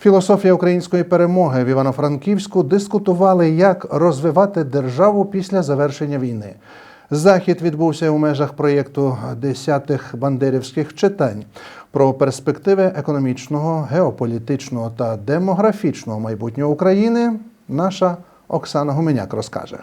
Філософія української перемоги в Івано-Франківську дискутували, як розвивати державу після завершення війни. Захід відбувся у межах проєкту десятих бандерівських читань про перспективи економічного, геополітичного та демографічного майбутнього України. Наша Оксана Гуменяк розкаже.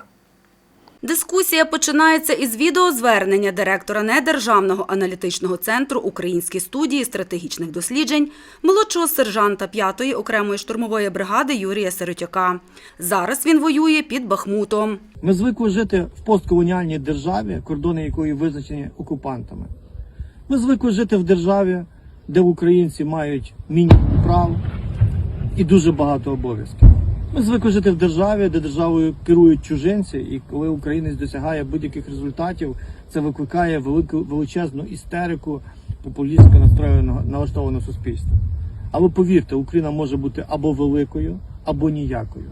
Дискусія починається із відеозвернення директора недержавного аналітичного центру Українські студії стратегічних досліджень молодшого сержанта 5-ї окремої штурмової бригади Юрія Сиротяка. Зараз він воює під Бахмутом. Ми звикли жити в постколоніальній державі, кордони якої визначені окупантами. Ми звикли жити в державі, де українці мають мінімум прав і дуже багато обов'язків. Ми звикли жити в державі, де державою керують чужинці, і коли українець досягає будь-яких результатів, це викликає велику величезну істерику популістсько настроєного налаштованого суспільства. Але повірте, Україна може бути або великою, або ніякою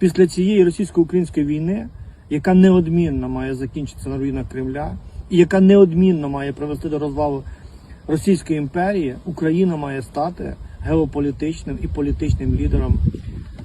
після цієї російсько-української війни, яка неодмінно має закінчитися на руїнах Кремля, і яка неодмінно має привести до розвалу Російської імперії, Україна має стати геополітичним і політичним лідером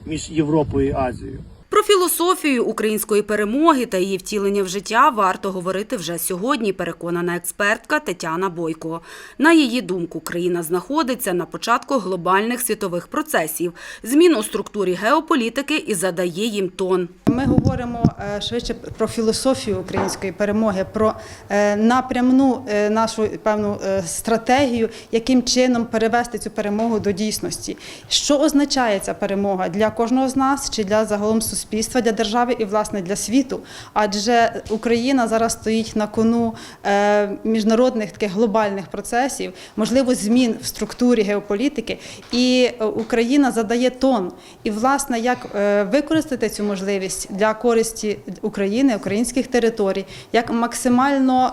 між Європою і Азією. Філософію української перемоги та її втілення в життя варто говорити вже сьогодні, переконана експертка Тетяна Бойко. На її думку, країна знаходиться на початку глобальних світових процесів, змін у структурі геополітики і задає їм тон. Ми говоримо е, швидше про філософію української перемоги, про е, напрямну е, нашу певну стратегію, яким чином перевести цю перемогу до дійсності. Що означає ця перемога для кожного з нас чи для загалом суспільства, для держави і власне для світу? Адже Україна зараз стоїть на кону е, міжнародних таких глобальних процесів, можливо, змін в структурі геополітики, і е, Україна задає тон. І власне як е, використати цю можливість для користі України, українських територій, як максимально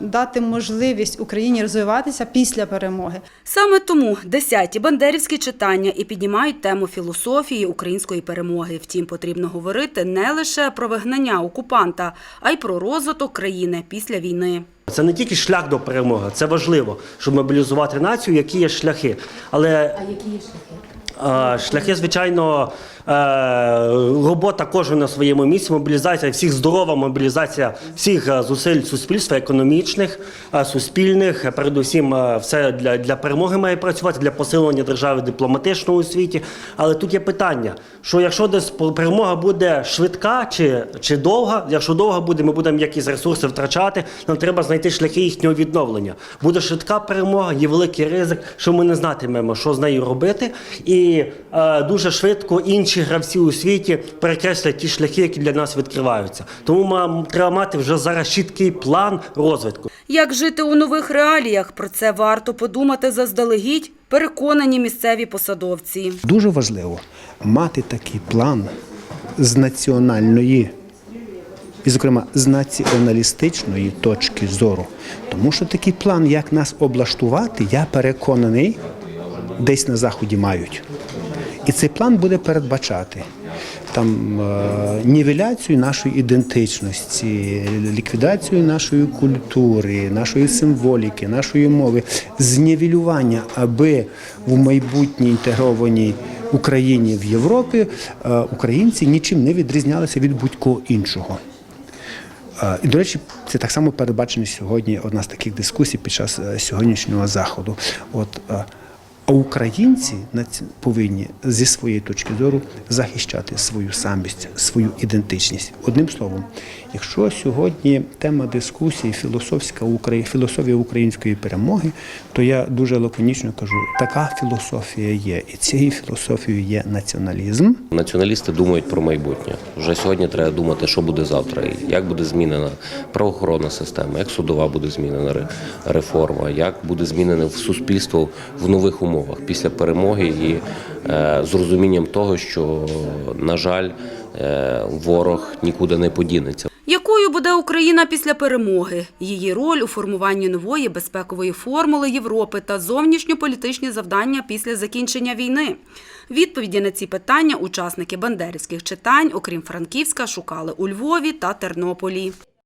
дати можливість Україні розвиватися після перемоги. Саме тому десяті бандерівські читання і піднімають тему філософії української перемоги. Втім, потрібно говорити не лише про вигнання окупанта, а й про розвиток країни після війни. Це не тільки шлях до перемоги, це важливо, щоб мобілізувати націю, які є шляхи. Але а які є шляхи? Шляхи, звичайно, робота кожен на своєму місці, мобілізація всіх здорова мобілізація всіх е, зусиль суспільства, економічних, е, суспільних. Е, Передусім, е, все для, для перемоги має працювати, для посилення держави дипломатичного у світі. Але тут є питання: що якщо десь перемога буде швидка чи, чи довга, якщо довга буде, ми будемо якісь ресурси втрачати. Нам треба знайти шляхи їхнього відновлення. Буде швидка перемога, є великий ризик, що ми не знатимемо, що з нею робити, і е, дуже швидко інші гравці у світі перекреслять ті шляхи, які для нас відкриваються. Тому треба мати вже зараз чіткий план розвитку. Як жити у нових реаліях? Про це варто подумати заздалегідь, переконані місцеві посадовці. Дуже важливо мати такий план з національної і, зокрема, з націоналістичної точки зору. Тому що такий план, як нас облаштувати, я переконаний, десь на заході мають. І цей план буде передбачати там е, нівеляцію нашої ідентичності, ліквідацію нашої культури, нашої символіки, нашої мови, знівелювання, аби в майбутній інтегрованій Україні в Європі е, українці нічим не відрізнялися від будь-кого іншого. Е, І, до речі, це так само передбачено сьогодні одна з таких дискусій під час сьогоднішнього заходу. От, а українці повинні зі своєї точки зору захищати свою самість, свою ідентичність. Одним словом, якщо сьогодні тема дискусії філософська філософія української перемоги, то я дуже лаконічно кажу, така філософія є, і цією філософією є націоналізм. Націоналісти думають про майбутнє. Вже сьогодні треба думати, що буде завтра, і як буде змінена правоохоронна система, як судова буде змінена реформа, як буде змінене суспільство в нових умовах після перемоги і е, з розумінням того, що на жаль, е, ворог нікуди не подінеться. Якою буде Україна після перемоги? Її роль у формуванні нової безпекової формули Європи та зовнішньополітичні завдання після закінчення війни? Відповіді на ці питання учасники бандерівських читань, окрім Франківська, шукали у Львові та Тернополі.